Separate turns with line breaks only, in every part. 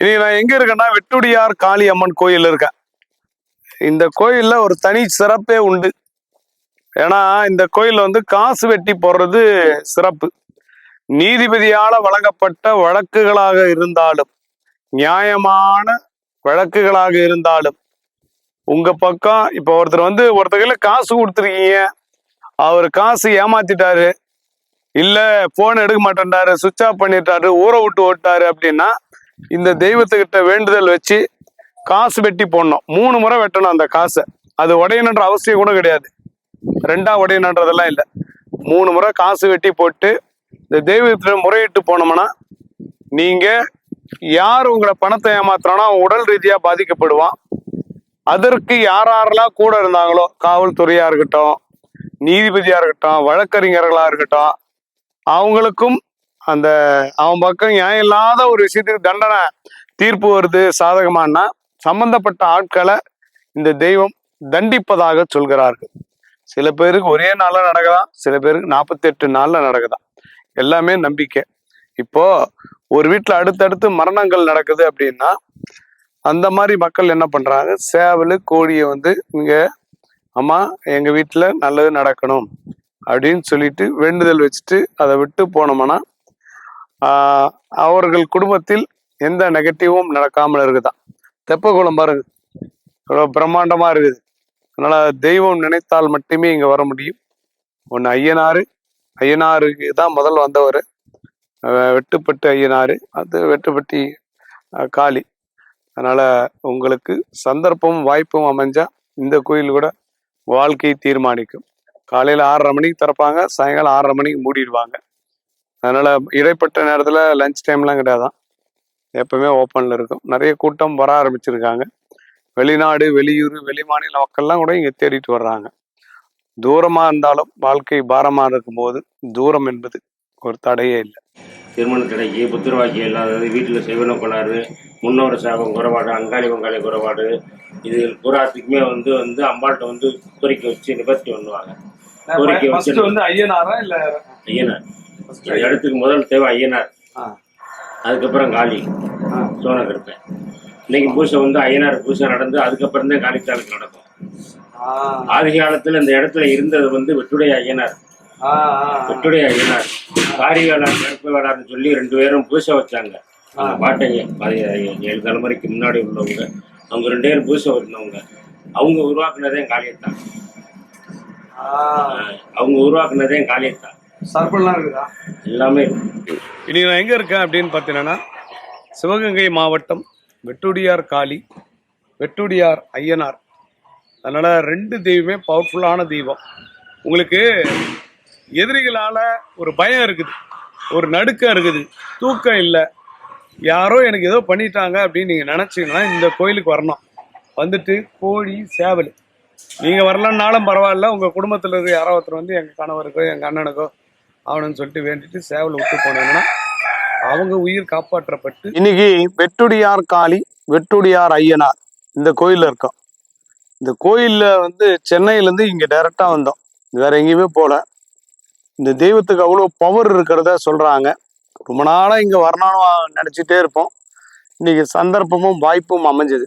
இன்னைக்கு நான் எங்க இருக்கேன்னா வெட்டுடியார் காளி அம்மன் கோயில் இருக்கேன். இந்த கோயில்ல ஒரு தனி சிறப்பே உண்டு. ஏன்னா இந்த கோயில் வந்து காசு வெட்டி போடுறது சிறப்பு. நீதிபதியால வழங்கப்பட்ட வழக்குகளாக இருந்தாலும் நியாயமான வழக்குகளாக இருந்தாலும் உங்க பக்கம் இப்ப ஒருத்தர் வந்து ஒருத்தர் காசு கொடுத்துருக்கீங்க. அவர் காசு ஏமாத்திட்டாரு. இல்ல போன் எடுக்க மாட்டேன்டாரு சுவிச் ஆஃப் பண்ணிட்டாரு ஊரை விட்டு ஓட்டாரு அப்படின்னா இந்த தெய்வத்துக்கிட்ட வேண்டுதல் வச்சு காசு வெட்டி போடணும். மூணு முறை வெட்டணும் அந்த காசை. அது உடையணுன்ற அவசியம் கூட கிடையாது. ரெண்டா உடையணுன்றதெல்லாம் இல்லை. மூணு முறை காசு வெட்டி போட்டு இந்த தெய்வத்துல முறையிட்டு போனோம்னா நீங்க யார் உங்களை பணத்தை ஏமாத்துறானோ அவன் உடல் ரீதியா பாதிக்கப்படுவான். அதற்கு யார் யாரெல்லாம் கூட இருந்தாங்களோ காவல்துறையா இருக்கட்டும் நீதிபதியா இருக்கட்டும் வழக்கறிஞர்களா இருக்கட்டும் அவங்களுக்கும் அந்த அவன் பக்கம் நியாயம் இல்லாத ஒரு விஷயத்துக்கு தண்டனை தீர்ப்பு வருது சாதகமானா சம்பந்தப்பட்ட ஆட்களை இந்த தெய்வம் தண்டிப்பதாக சொல்கிறார்கள். சில பேருக்கு ஒரே நாளில் நடக்குதான் சில பேருக்கு நாற்பத்தி எட்டு நாளில் நடக்குதா எல்லாமே நம்பிக்கை. இப்போ ஒரு வீட்டில் அடுத்தடுத்து மரணங்கள் நடக்குது அப்படின்னா அந்த மாதிரி மக்கள் என்ன பண்ணுறாங்க சேவல் கோழியை வந்து இங்கே அம்மா எங்கள் வீட்டில் நல்லது நடக்கணும் அப்படின்னு சொல்லிட்டு வேண்டுதல் வச்சுட்டு அதை விட்டு போனோம்னா அவர்கள் குடும்பத்தில் எந்த நெகட்டிவும் நடக்காமல் இருக்குதான். தெப்பகுளம் பாருங்க. இவ்வளோ பிரம்மாண்டமாக இருக்குது. அதனால் தெய்வம் நினைத்தால் மட்டுமே இங்கே வர முடியும். ஒன்று ஐயனாறு. ஐயனாருக்கு தான் முதல் வந்தவர். வெட்டுப்பட்டு ஐயனாறு. அது வெட்டுப்பட்டி காளி. அதனால் உங்களுக்கு சந்தர்ப்பமும் வாய்ப்பும் அமைஞ்சா இந்த கோயில் கூட வாழ்க்கையை தீர்மானிக்கும். காலையில் ஆறரை மணிக்கு திறப்பாங்க. சாயங்காலம் ஆறரை மணிக்கு மூடிடுவாங்க. அதனால இடைப்பட்ட நேரத்துல லஞ்ச் டைம்லாம் கிடையாதான் எப்பவுமே ஓப்பன்ல இருக்கும். நிறைய கூட்டம் வர ஆரம்பிச்சிருக்காங்க. வெளிநாடு வெளியூர் வெளி மாநில மக்கள்லாம் கூட இங்க தேடிட்டு வர்றாங்க. தூரமா இருந்தாலும் வாழ்க்கை பாரமா இருக்கும்போது தூரம் என்பது ஒரு தடையே இல்லை.
திருமண தடைக்கு புத்திரவாக்கியம் இல்லாதது வீட்டில் செய்வன கோளாறு முன்னோர சாபம் குறைபாடு அங்காளி வங்காளி குறைபாடு இது புறாத்துக்குமே வந்து வந்து அம்பாள்கிட்ட வந்து கோரிக்கை வச்சு நிவர்த்தி பண்ணுவாங்க கோரிக்கை வச்சு
வந்து ஐயனாரா இல்ல?
ஐயனார். இடத்துக்கு முதல் தேவை ஐயனார். அதுக்கப்புறம் காளி. சோனகருப்பேன் இன்னைக்கு பூசை வந்து ஐயனார் பூசை நடந்து அதுக்கப்புறம் தான் காளித்தாளுக்கு நடக்கும். ஆதி காலத்துல இந்த இடத்துல இருந்தது வந்து வெட்டுடைய ஐயனார். வெட்டுடைய ஐயனார். காரி வேளாண் கருப்பு வேளாண்னு சொல்லி ரெண்டு பேரும் பூசை வச்சாங்க. பாட்டைங்க ஏழு தலைமுறைக்கு முன்னாடி உள்ளவங்க. அவங்க ரெண்டு பேரும் பூசை இருந்தவங்க அவங்க உருவாக்குனதே காளியத்தான். அவங்க உருவாக்குனதே காளியத்தான்.
சர்ப்பெல்லாம் இருக்குதா?
எல்லாமே.
இன்னைக்கு நான் எங்க இருக்கேன் அப்படின்னு பார்த்தீங்கன்னா சிவகங்கை மாவட்டம் வெட்டுடியார் காளி வெட்டுடியார் ஐயனார். அதனால ரெண்டு தெய்வமே பவர்ஃபுல்லான தெய்வம். உங்களுக்கு எதிரிகளால ஒரு பயம் இருக்குது ஒரு நடுக்கம் இருக்குது தூக்கம் இல்லை. யாரோ எனக்கு ஏதோ பண்ணிட்டாங்க அப்படின்னு நீங்க நினைச்சீங்கன்னா இந்த கோயிலுக்கு வரணும். வந்துட்டு கோழி சேவல். நீங்க வரலன்னாலும் பரவாயில்ல உங்க குடும்பத்துல இருக்க யாரோ ஒருத்தர் வந்து எங்க கணவருக்கோ எங்க அண்ணனுக்கோ ஆகணும்னு சொல்லிட்டு வேண்டிட்டு சேவலை விட்டு போனாங்கன்னா அவங்க உயிர் காப்பாற்றப்பட்டு இன்னைக்கு வெட்டுடியார் காளி வெட்டுடியார் ஐயனார் இந்த கோயில்ல இருக்கோம். இந்த கோயில்ல வந்து சென்னையில இருந்து இங்க டைரக்டா வந்தோம். வேற எங்கேயுமே போல. இந்த தெய்வத்துக்கு அவ்வளோ பவர் இருக்கிறத சொல்றாங்க. ரொம்ப நாளா இங்க வரணும்னு நினைச்சிட்டே இருப்போம். இன்னைக்கு சந்தர்ப்பமும் வாய்ப்பும் அமைஞ்சது.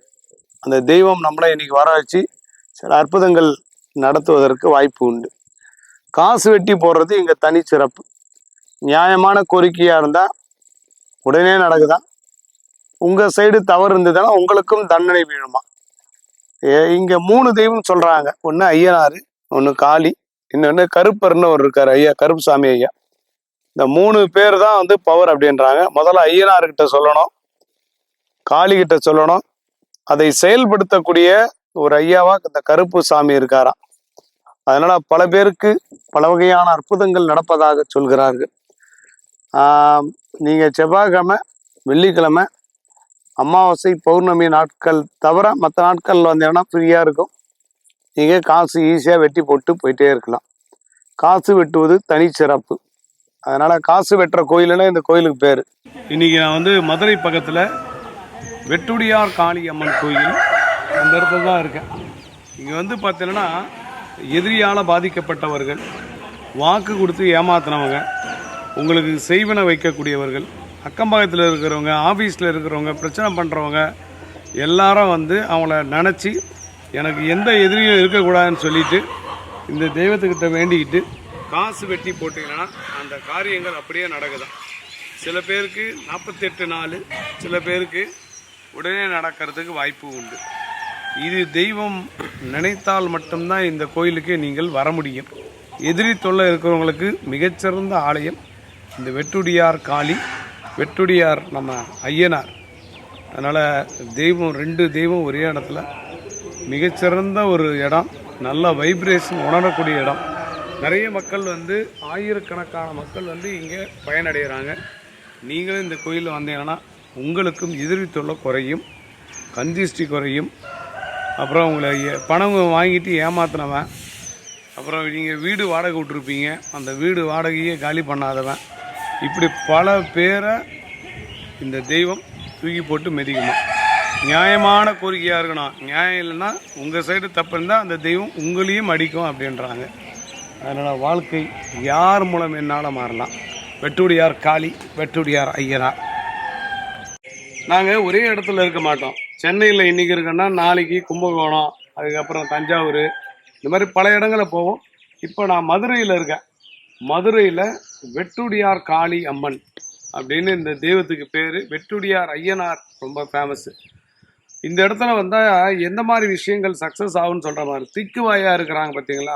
அந்த தெய்வம் நம்மளை இன்னைக்கு வர வச்சு சில அற்புதங்கள் நடத்துவதற்கு வாய்ப்பு உண்டு. காசு வெட்டி போடுறது இங்கே தனி சிறப்பு. நியாயமான கோரிக்கையாக இருந்தால் உடனே நடக்குதா? உங்கள் சைடு தவறு இருந்ததுன்னா உங்களுக்கும் தண்டனை வீழுமா? ஏ- மூணு தெய்வம் சொல்கிறாங்க ஒன்று ஐயனார் ஒன்று காளி இன்னொன்று கருப்பர்னு ஒரு இருக்கார் ஐயா கருப்புசாமி ஐயா. இந்த மூணு பேர் தான் வந்து பவர் அப்படின்றாங்க. முதல்ல ஐயனார்கிட்ட சொல்லணும் காளி கிட்ட சொல்லணும். அதை செயல்படுத்தக்கூடிய ஒரு ஐயாவா இந்த கருப்பு சாமி இருக்காராம். அதனால பல பேருக்கு பல வகையான அற்புதங்கள் நடப்பதாக சொல்கிறார்கள். நீங்கள் செவ்வாய்க்கிழமை வெள்ளிக்கிழமை அமாவாசை பௌர்ணமி நாட்கள் தவிர மற்ற நாட்கள் வந்தீங்கன்னா ஃப்ரீயாக இருக்கும். நீங்கள் காசு ஈஸியாக வெட்டி போட்டு போயிட்டே இருக்கலாம். காசு வெட்டுவது தனிச்சிறப்பு அதனால் காசு வெட்டுற கோயிலுன்னா இந்த கோயிலுக்கு பேர். இன்னைக்கு நான் வந்து மதுரை பக்கத்தில் வெட்டுடியார் காளி அம்மன் கோயில் அந்த இடத்துல தான் இருக்கேன். இங்கே வந்து பார்த்தீங்கன்னா எதிரியால் பாதிக்கப்பட்டவர்கள் வாக்கு கொடுத்து ஏமாத்தினவங்க உங்களுக்கு செய்வன வைக்கக்கூடியவர்கள் அக்கம் பக்கத்தில் இருக்கிறவங்க ஆஃபீஸில் இருக்கிறவங்க பிரச்சனை பண்ணுறவங்க எல்லாரும் வந்து அவங்கள நினச்சி எனக்கு எந்த எதிரியும் இருக்கக்கூடாதுன்னு சொல்லிட்டு இந்த தெய்வத்துக்கிட்ட வேண்டிக்கிட்டு காசு வெட்டி போட்டிங்கன்னா அந்த காரியங்கள் அப்படியே நடக்குதான் சில பேருக்கு நாற்பத்தெட்டு நாள் சில பேருக்கு உடனே நடக்கிறதுக்கு வாய்ப்பு உண்டு. இது தெய்வம் நினைத்தால் மட்டும்தான் இந்த கோயிலுக்கு நீங்கள் வர முடியும். எதிரி தொல்லை இருக்கிறவங்களுக்கு மிகச்சிறந்த ஆலயம் இந்த வெட்டுடியார் காளி வெட்டுடியார் நம்ம ஐயனார். அதனால் தெய்வம் ரெண்டு தெய்வம் ஒரே இடத்துல. மிகச்சிறந்த ஒரு இடம் நல்ல வைப்ரேஷன் உணரக்கூடிய இடம். நிறைய மக்கள் வந்து ஆயிரக்கணக்கான மக்கள் வந்து இங்கே பயனடைகிறாங்க. நீங்களும் இந்த கோயிலில் வந்தீங்கன்னா உங்களுக்கும் எதிரி தொல்லை குறையும் கந்திஷ்டி குறையும் அப்புறம் உங்களை ஏ- பணம் வாங்கிட்டு ஏமாத்தினவன். அப்புறம் நீங்கள் வீடு வாடகை விட்ருப்பீங்க அந்த வீடு வாடகையே காலி பண்ணாதவன். இப்படி பல பேரை இந்த தெய்வம் தூக்கி போட்டு மெதிக்கணும். நியாயமான கோரிக்கையாக இருக்கணும். நியாயம் இல்லைன்னா உங்கள் சைடு தப்பு இருந்தால் அந்த தெய்வம் உங்களையும் அடிக்கும் அப்படின்றாங்க. அதனால் வாழ்க்கை யார் மூலம் என்னால் மாறலாம்? வெட்டுடியார் காளி வெட்டுடியார் ஐயரா நாங்கள் ஒரே இடத்துல இருக்க மாட்டோம். சென்னையில் இன்னைக்கு இருக்கேன்னா நாளைக்கு கும்பகோணம் அதுக்கப்புறம் தஞ்சாவூர் இந்த மாதிரி பல இடங்களில் போவோம். இப்போ நான் மதுரையில் இருக்கேன். மதுரையில் வெட்டுடியார் காளி அம்மன் அப்படின்னு இந்த தெய்வத்துக்கு பேர். வெட்டுடியார் ஐயனார் ரொம்ப ஃபேமஸ்ஸு இந்த இடத்துல வந்தால் எந்த மாதிரி விஷயங்கள் சக்ஸஸ் ஆகும்னு சொல்கிற மாதிரி திக்குவாயாக இருக்கிறாங்க பார்த்தீங்களா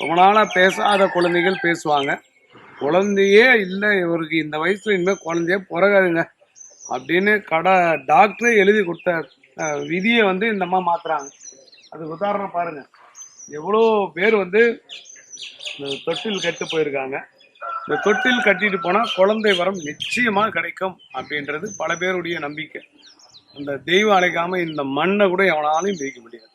ரொம்ப நாளாக பேசாத குழந்தைகள் பேசுவாங்க. குழந்தையே இல்லை இவருக்கு. இந்த வயசில் இனிமேல் குழந்தையே பிறகாதுங்க அப்படின்னு கடை டாக்டரே எழுதி கொடுத்த விதியை வந்து இந்த அம்மா மாத்துறாங்க. அதுக்கு உதாரணம் பாருங்க. எவ்வளோ பேர் வந்து இந்த தொட்டில் கட்டு போயிருக்காங்க. இந்த தொட்டில் கட்டிட்டு போனால் குழந்தை வரம் நிச்சயமாக கிடைக்கும் அப்படின்றது பல பேருடைய நம்பிக்கை. அந்த தெய்வம் அழைக்காமல் இந்த மண்ணை கூட எவனாலையும் பிரிக்க முடியாது.